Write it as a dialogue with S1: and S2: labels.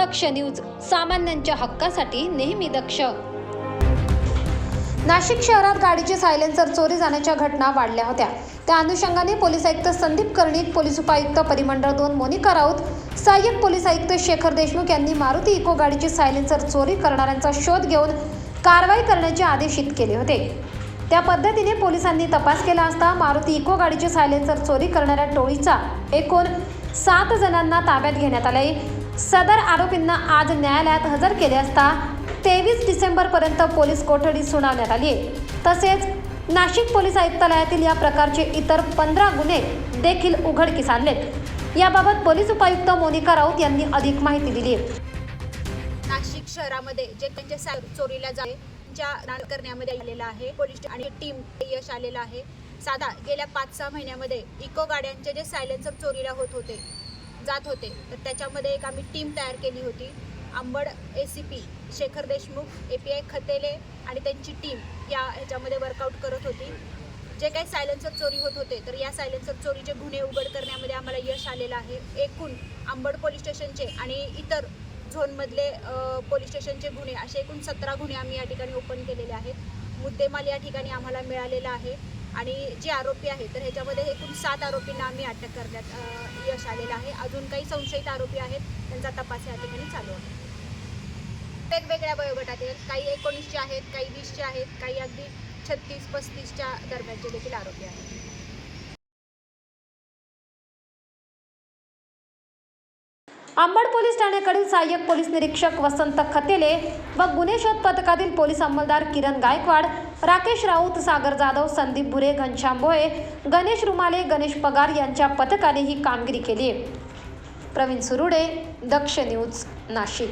S1: दक्ष news सामान्यांच्या हक्कासाठी नेहमी दक्ष. नाशिक शहरात गाडीचे सायलेन्सर चोरी जाण्याच्या घटना वाढल्या होत्या. त्या अनुषंगाने पोलीस आयुक्त संदीप कर्णिक पोलीस उपायुक्त परिमंडळ दोन मोनिका राऊत सहाय्यक पोलीस आयुक्त शेखर देशमुख यांनी मारुती इको गाडीचे सायलेन्सर चोरी करणाऱ्यांचा शोध घेऊन कारवाई करण्याचे आदेशित केले होते. त्या पद्धतीने पोलिसांनी तपास केला असता मारुती इको गाडीचे सायलेन्सर चोरी करणाऱ्या टोळीचा एकूण सात जणांना ताब्यात घेण्यात आले सदर आरोपींना आज न्यायालयात हजर केले असता तेवीस डिसेंबरपर्यंत पोलीस कोठडी सुनावण्यात आली तसेच नाशिक पोलीस आयुक्तालयातील या प्रकारचे इतर पंधरा गुन्हे देखील उघडकीस आणलेत. याबाबत पोलीस उपायुक्त मोनिका राऊत यांनी अधिक माहिती दिली आहे.
S2: नाशिक शहरामध्ये जे त्यांच्या सा चोरीला जाते ज्या करण्यामध्ये आलेला आहे पोलीस आणि टीम यश आलेलं आहे. साधा गेल्या पाच सहा महिन्यामध्ये इको गाड्यांचे जे सायलेन्सर चोरीला होत होते जात होते. तर त्याच्यामध्ये एक आम्ही टीम तयार केली होती. Ambad A C P Shekhar Deshmukh A P I Khatele आणि त्यांची टीम या ह्याच्यामध्ये वर्कआउट करत होती. जे काही सायलेन्सर चोरी होत होते तर या सायलेन्सर चोरीचे गुन्हे उघड करण्यामध्ये आम्हाला यश आलेलं आहे. एकूण आंबड पोलीस स्टेशनचे आणि इतर झोनमधले पोलीस स्टेशनचे गुन्हे असे एकूण सतरा गुन्हे आम्ही या ठिकाणी ओपन केलेले आहेत. मुद्देमाल या ठिकाणी आम्हाला मिळालेला आहे. आणि जे आरोपी आहेत तर ह्याच्यामध्ये एकूण सात आरोपींना आम्ही अटक करण्यात यश आलेलं आहे अजून काही संशयित आरोपी आहेत त्यांचा तपास या ठिकाणी चालू आहे वेगवेगळ्या वयोगटातील आहेत. काही एकोणीसचे आहेत काही वीसचे आहेत काही अगदी छत्तीस पस्तीसच्या दरम्यानचे देखील आरोपी आहेत
S1: अंबड पोलीस ठाण्याकडील सहाय्यक पोलीस निरीक्षक वसंत खतेले व गुन्हे शोध पथकातील पोलीस अंमलदार किरण गायकवाड राकेश राऊत सागर जाधव संदीप भुरे घनश्याम भोये गणेश रुमाले गणेश पगार यांच्या पथकाने ही कामगिरी केली आहे. प्रवीण सुरुडे दक्ष न्यूज नाशिक.